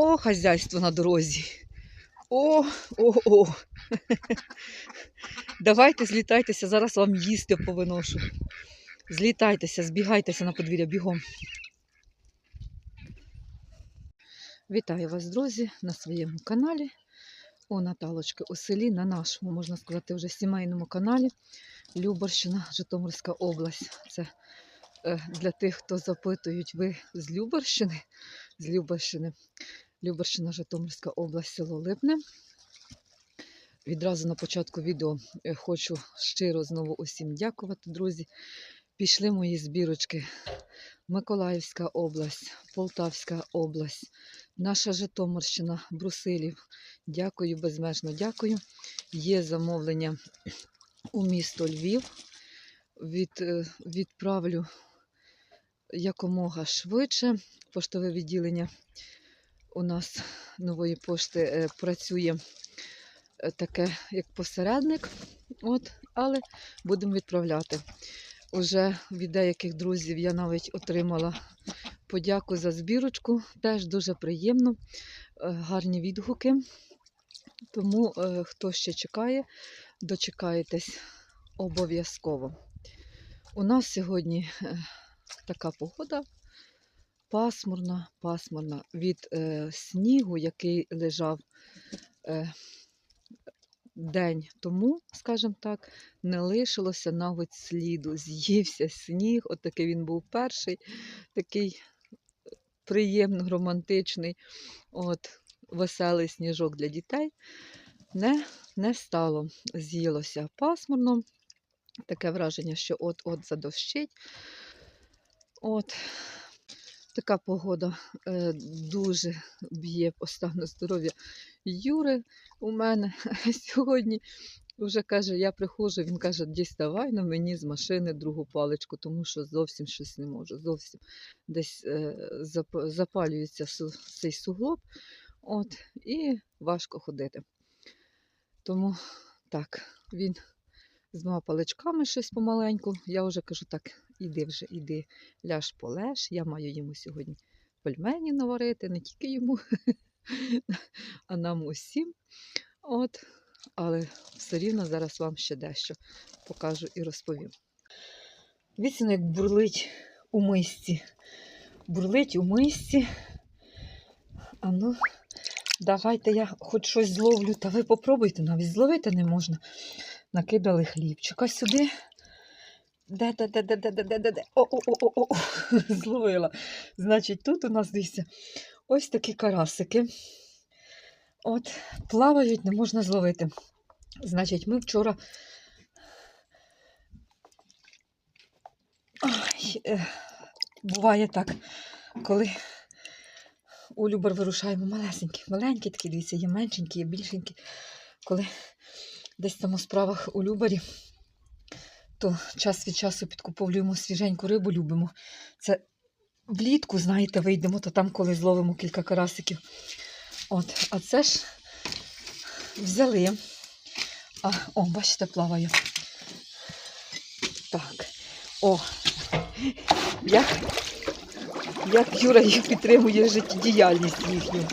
О, хазяйство на дорозі. О, о, о. Давайте злітайтеся, зараз вам їсти повиношу. Злітайтеся, збігайтеся на подвір'я бігом. Вітаю вас, друзі, на своєму каналі. У Наталочки у селі, на нашому, можна сказати, вже сімейному каналі Любарщина, Житомирська область. Це е, для тих, хто запитують, ви з Любарщини? З Любарщини. Любарщина, Житомирська область, село Липне. Відразу на початку відео е, хочу щиро знову усім дякувати, друзі. Пішли мої збірочки. Миколаївська область, Полтавська область, наша Житомирщина, Брусилів. Дякую, безмежно дякую. Є замовлення у місто Львів. Від, е, відправлю якомога швидше. Поштове відділення у нас нової пошти е, працює е, таке, як посередник. От, але будемо відправляти. Уже від деяких друзів я навіть отримала подяку за збірочку. Теж дуже приємно, е, гарні відгуки. Тому, хто ще чекає, дочекаєтесь обов'язково. У нас сьогодні така погода пасмурна, пасмурна від е, снігу, який лежав е, день тому, скажімо так, не лишилося навіть сліду. З'ївся сніг, от такий він був перший, такий приємно романтичний, от, веселий сніжок для дітей. Не, не стало, з'їлося пасмурно. Таке враження, що от-от задощить. От. Така погода е, дуже б'є по стану здоров'я Юри у мене сьогодні. Вже каже, я приходжу, він каже, діставай на мені з машини другу паличку, тому що зовсім щось не можу. Зовсім десь е, запалюється цей суглоб, от, і важко ходити. Тому так, він з двома паличками щось помаленьку. Я вже кажу, так, іди вже, іди, ляж полеж. Я маю йому сьогодні пельмені наварити, не тільки йому, а нам усім. От, але все рівно зараз вам ще дещо покажу і розповім. Віцino, як бурлить у мисці. Бурлить у мисці. А ну, давайте я хоч щось зловлю, та ви попробуйте, навіть зловити не можна. Накидали хлібчика сюди. Де, де, де, де, де, де, де, де, де. О, о, о, о, о, зловила. Значить, тут у нас дивіться ось такі карасики. От, плавають, не можна зловити. Значить, ми вчора. Ай, е, буває так, коли у Любар вирушаємо малесенькі, маленькі такі, дивіться, є меншенькі, є більшенькі. Коли десь там у справах у Любарі, то час від часу підкуповуємо свіженьку рибу, любимо. Це влітку, знаєте, вийдемо, то там, коли зловимо кілька карасиків. От, а це ж взяли. А, о, бачите, плаває. Так. О, як, як Юра їх підтримує життєдіяльність їхню.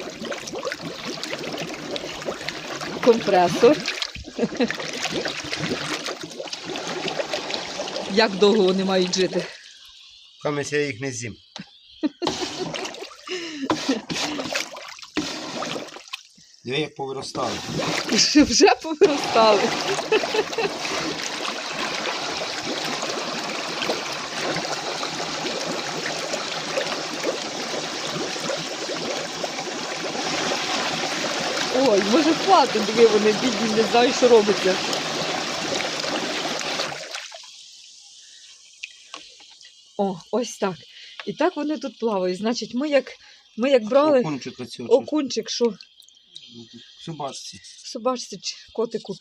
Компресор. Як довго вони мають жити? Камись я їх не з'їм. Диви, як повиростали. Вже повиростали. Ой, може хватить, диви, вони бідні, не знаю, що робиться. О, ось так. І так вони тут плавають. Значить, ми як, ми як брали Окунчик окунчик, що собачці. собачці чи котику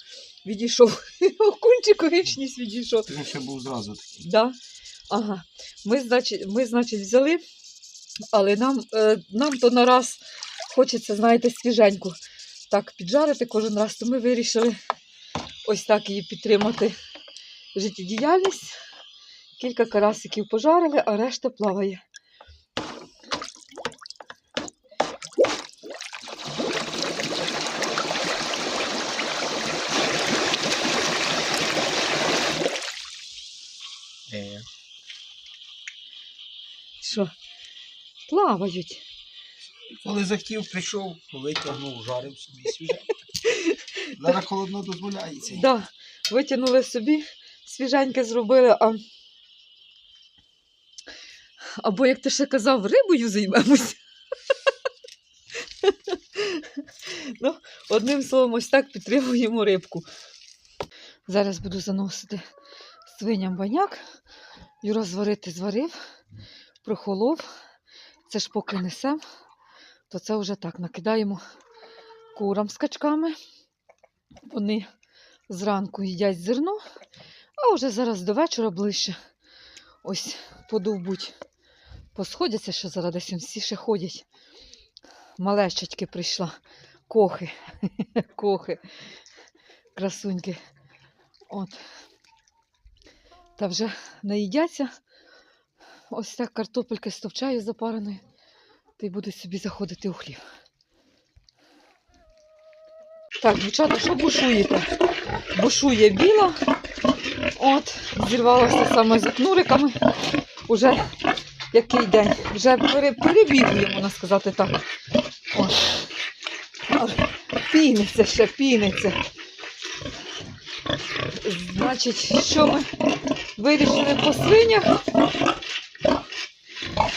відійшов. Окунчику вічність відійшов. Він ще був зразу такий. Да? Ага. Ми, значить, ми, значить, взяли, але нам, е, нам то на раз хочеться, знаєте, свіженьку так піджарити кожен раз, то ми вирішили ось так її підтримати життєдіяльність. Кілька карасиків пожарили, а решта плаває. Е. Що? Плавають. Коли захотів, прийшов, витягнув, жарив собі свіже. Зараз холодно дозволяється. Да, витягнули собі, свіженьке зробили, а. Або, як ти ще казав, рибою займемось. ну, одним словом, ось так підтримуємо рибку. Зараз буду заносити свиням баняк. Юра зварити зварив, прохолов. Це ж поки несем, то це вже так накидаємо курам з качками. Вони зранку їдять зерно, а вже зараз до вечора ближче. Ось подовбуть. Посходяться, що зараз десь всі ще ходять. Малещечки прийшла. Кохи. Кохи. Красуньки. От. Та вже наїдяться. Ось так картопельки стовчаю запареною. Й будуть собі заходити у хлів. Так, дівчата, що бушуєте? Бушує біла. От, зірвалася саме з кнуриками. Уже який день? Вже пере, перебігує, можна сказати так. От. Піниться ще, піниться. Значить, що ми вирішили по свинях?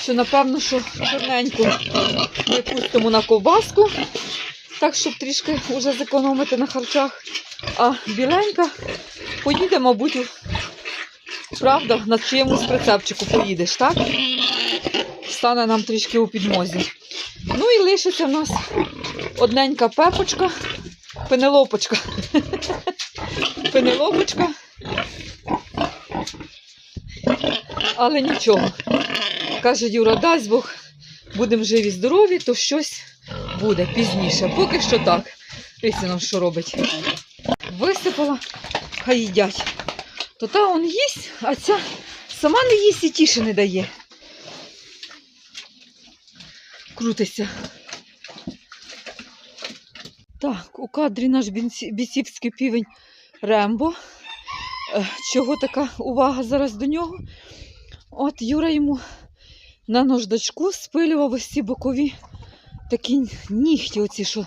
Що напевно, що чорненьку ми пустимо на ковбаску так, щоб трішки вже зекономити на харчах. А біленька поїде, мабуть, правда, на чиємусь прицепчику поїдеш, так? Стане нам трішки у підмозі. Ну і лишиться в нас одненька пепочка, пенелопочка. Пенелопочка. Але нічого. Каже Юра, дасть Бог, будемо живі, здорові, то щось буде пізніше. Поки що так. Дивіться нам, що робить. Висипала, хай їдять. То та он їсть, а ця сама не їсть і тіше не дає. Крутиться. Так, у кадрі наш бійцівський півень Рембо. Е, Чого така увага зараз до нього? От Юра йому на нождачку спилював ось ці бокові такі нігті, оці, що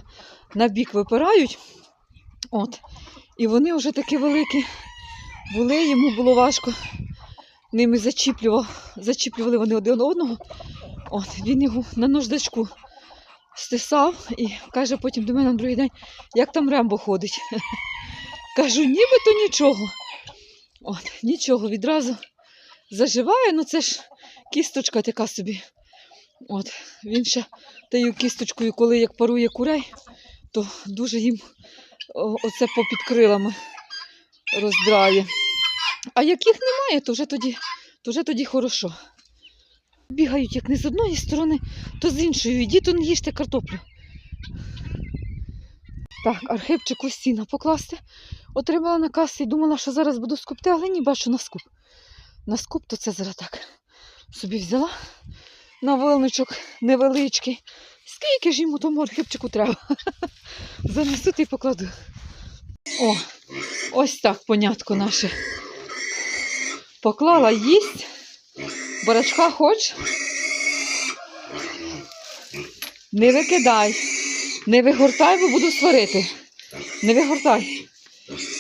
на бік випирають. От. І вони вже такі великі були, йому було важко ними зачіплював. Зачіплювали вони один одного. От, він його на нождачку стисав і каже потім до мене на другий день, як там Рембо ходить. Кажу, нібито нічого. От, нічого, відразу заживає, ну це ж кісточка така собі. От, він ще тією кісточкою, коли як парує курей, то дуже їм оце попід крилами роздрає. А як їх немає, то вже тоді, то вже тоді хорошо. Бігають як не з одної сторони, то з іншої. Йдіть он їжте картоплю. Так, архипчику сіна покласти. Отримала на касі і думала, що зараз буду скупти, але ні, бачу на скуп. На скуп, то це зараз так. Собі взяла на вилничок невеличкий. Скільки ж йому тому архипчику треба? Занесу й покладу. О, ось так понятко наше. Поклала їсть. Барачка хоч. Не викидай. Не вигортай, бо буду сварити. Не вигортай.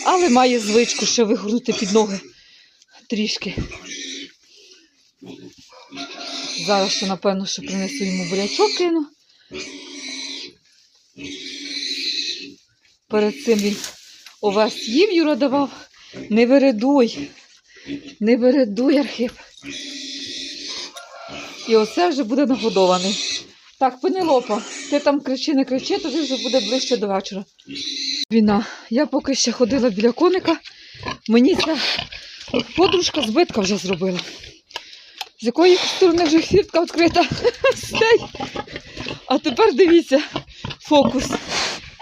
Але має звичку ще вигорнути під ноги трішки. Зараз ще, напевно, що принесу йому бурячок кину. Перед цим він овес їв, Юра давав. Не виридуй. Не виридуй, Архип. І оце вже буде нагодований. Так, Пенелопа, ти там кричи, не кричи, тобі вже буде ближче до вечора. Війна. Я поки ще ходила біля коника, мені ця подружка збитка вже зробила. З якої сторони вже хвіртка відкрита. А тепер дивіться, фокус.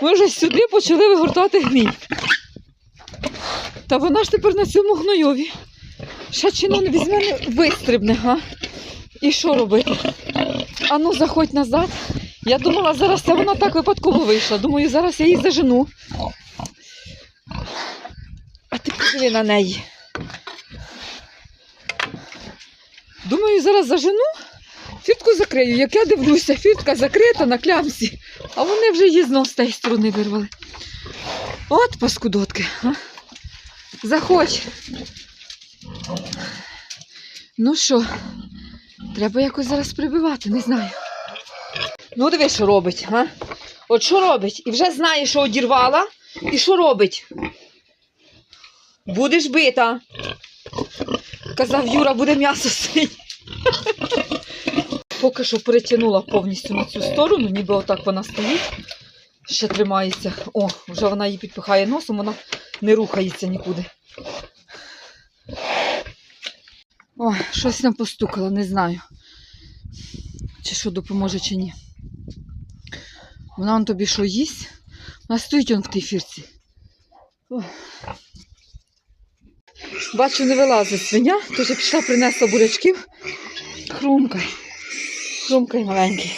Ми вже сюди почали вигортати гній. Та вона ж тепер на цьому гнойові. Ще чином не візьме, не вистрибне, га? І що робити? Ану, заходь назад. Я думала, зараз це вона так випадково вийшла. Думаю, зараз я її зажену. А ти подиви на неї. Думаю, зараз зажену, Фіртку закрию. Як я дивлюся, фіртка закрита на клямсі, а вони вже її знов з тієї сторони вирвали. От паскудотки. А? Заходь. Ну що, треба якось зараз прибивати, не знаю. Ну, диви, що робить, а? От що робить? І вже знає, що одірвала, і що робить? Будеш бита. Казав Юра, буде м'ясо синє. Поки що перетягнула повністю на цю сторону, ніби отак вона стоїть, ще тримається. О, вже вона її підпихає носом, вона не рухається нікуди. Ой, щось нам постукало, не знаю. Чи що допоможе, чи ні. Вона он тобі що їсть? Вона стоїть он в тій фірці. Ой. Бачу, не вилазить свиня, тож я пішла принесла бурячків. Хрумкай. Хрумкай маленький.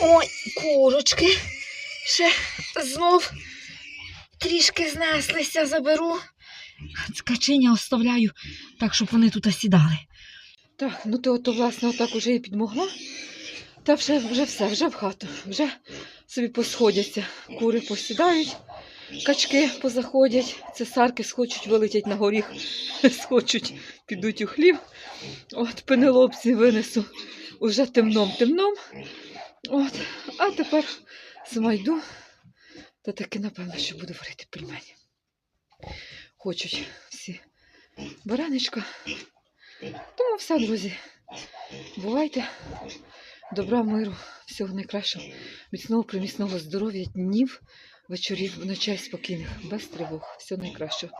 Ой, курочки. Ще знов трішки знеслися, заберу. Скачиня оставляю, так, щоб вони тут сідали. Так, ну ти ото, власне, отак уже і підмогла. Та вже, вже все, вже в хату. Вже собі посходяться. Кури посідають, качки позаходять, цесарки схочуть, вилетять на горіх, схочуть, підуть у хлів. От пенелопці винесу уже темном-темном. От, а тепер сама. Та таки, напевно, що буду варити пельмені. Хочуть всі баранечка. Тому все, друзі. Бувайте. Добра, миру, всього найкращого, міцного, приміцного здоров'я, днів, вечорів, ночей спокійних, без тривог. Всього найкращого.